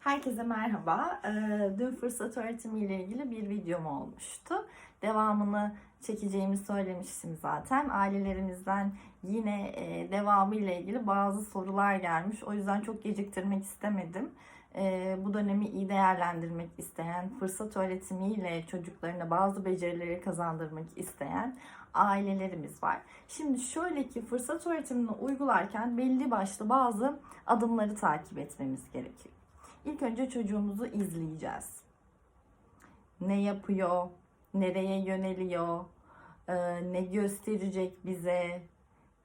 Herkese merhaba. Ee, Dün fırsat öğretimi ile ilgili bir videom olmuştu. Devamını çekeceğimi söylemiştim zaten. Ailelerimizden yine e, devamı ile ilgili bazı sorular gelmiş. O yüzden çok geciktirmek istemedim. Ee, Bu dönemi iyi değerlendirmek isteyen, fırsat öğretimiyle çocuklarına bazı becerileri kazandırmak isteyen ailelerimiz var. Şimdi şöyle ki fırsat öğretimini uygularken belli başlı bazı adımları takip etmemiz gerekiyor. İlk önce çocuğumuzu izleyeceğiz. Ne yapıyor, nereye yöneliyor, e, ne gösterecek bize,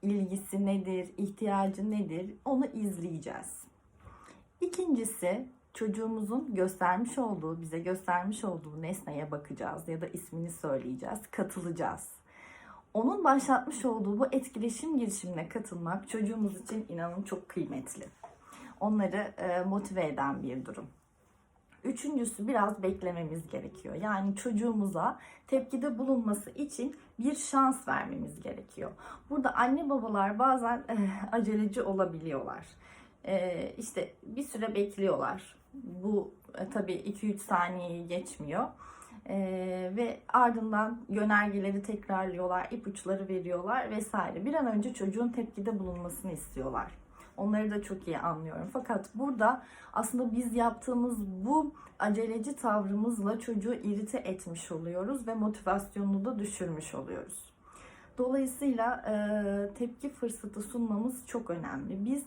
ilgisi nedir, ihtiyacı nedir onu izleyeceğiz. İkincisi çocuğumuzun göstermiş olduğu, bize göstermiş olduğu nesneye bakacağız ya da ismini söyleyeceğiz, katılacağız. Onun başlatmış olduğu bu etkileşim girişimine katılmak çocuğumuz için inanın çok kıymetli onları e, motive eden bir durum. Üçüncüsü biraz beklememiz gerekiyor. Yani çocuğumuza tepkide bulunması için bir şans vermemiz gerekiyor. Burada anne babalar bazen e, aceleci olabiliyorlar. E, işte bir süre bekliyorlar. Bu e, tabii 2-3 saniyeyi geçmiyor. E, ve ardından yönergeleri tekrarlıyorlar, ipuçları veriyorlar vesaire. Bir an önce çocuğun tepkide bulunmasını istiyorlar. Onları da çok iyi anlıyorum. Fakat burada aslında biz yaptığımız bu aceleci tavrımızla çocuğu irite etmiş oluyoruz ve motivasyonunu da düşürmüş oluyoruz. Dolayısıyla e, tepki fırsatı sunmamız çok önemli. Biz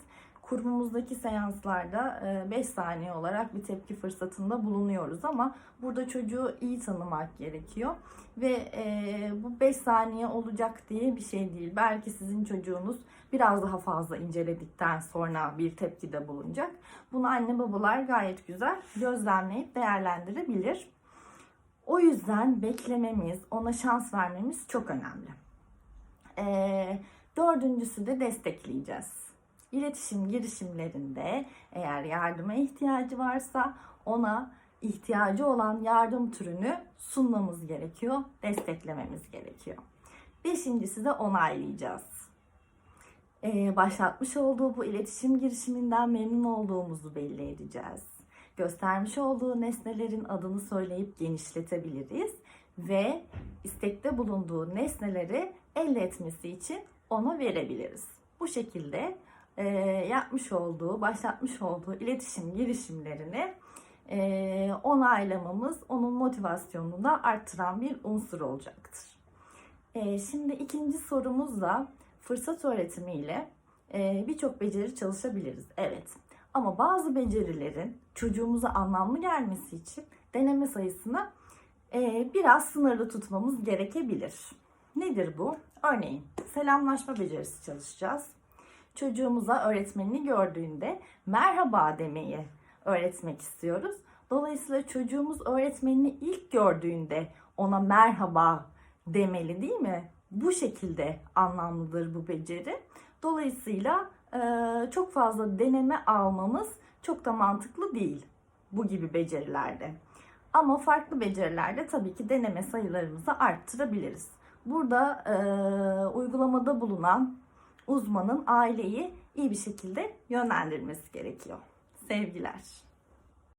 kurumumuzdaki seanslarda 5 saniye olarak bir tepki fırsatında bulunuyoruz ama burada çocuğu iyi tanımak gerekiyor ve e, bu 5 saniye olacak diye bir şey değil. Belki sizin çocuğunuz biraz daha fazla inceledikten sonra bir tepkide bulunacak. Bunu anne babalar gayet güzel gözlemleyip değerlendirebilir. O yüzden beklememiz, ona şans vermemiz çok önemli. E, dördüncüsü de destekleyeceğiz. İletişim girişimlerinde eğer yardıma ihtiyacı varsa ona ihtiyacı olan yardım türünü sunmamız gerekiyor, desteklememiz gerekiyor. Beşincisi de onaylayacağız. Ee, başlatmış olduğu bu iletişim girişiminden memnun olduğumuzu belli edeceğiz. Göstermiş olduğu nesnelerin adını söyleyip genişletebiliriz ve istekte bulunduğu nesneleri elde etmesi için ona verebiliriz. Bu şekilde e, yapmış olduğu, başlatmış olduğu iletişim girişimlerini e, onaylamamız onun motivasyonunu da arttıran bir unsur olacaktır. E, şimdi ikinci sorumuz da fırsat öğretimiyle e, birçok beceri çalışabiliriz. Evet. Ama bazı becerilerin çocuğumuza anlamlı gelmesi için deneme sayısını e, biraz sınırlı tutmamız gerekebilir. Nedir bu? Örneğin selamlaşma becerisi çalışacağız çocuğumuza öğretmenini gördüğünde merhaba demeyi öğretmek istiyoruz. Dolayısıyla çocuğumuz öğretmenini ilk gördüğünde ona merhaba demeli değil mi? Bu şekilde anlamlıdır bu beceri. Dolayısıyla çok fazla deneme almamız çok da mantıklı değil bu gibi becerilerde. Ama farklı becerilerde tabii ki deneme sayılarımızı arttırabiliriz. Burada e, uygulamada bulunan uzmanın aileyi iyi bir şekilde yönlendirmesi gerekiyor. Sevgiler.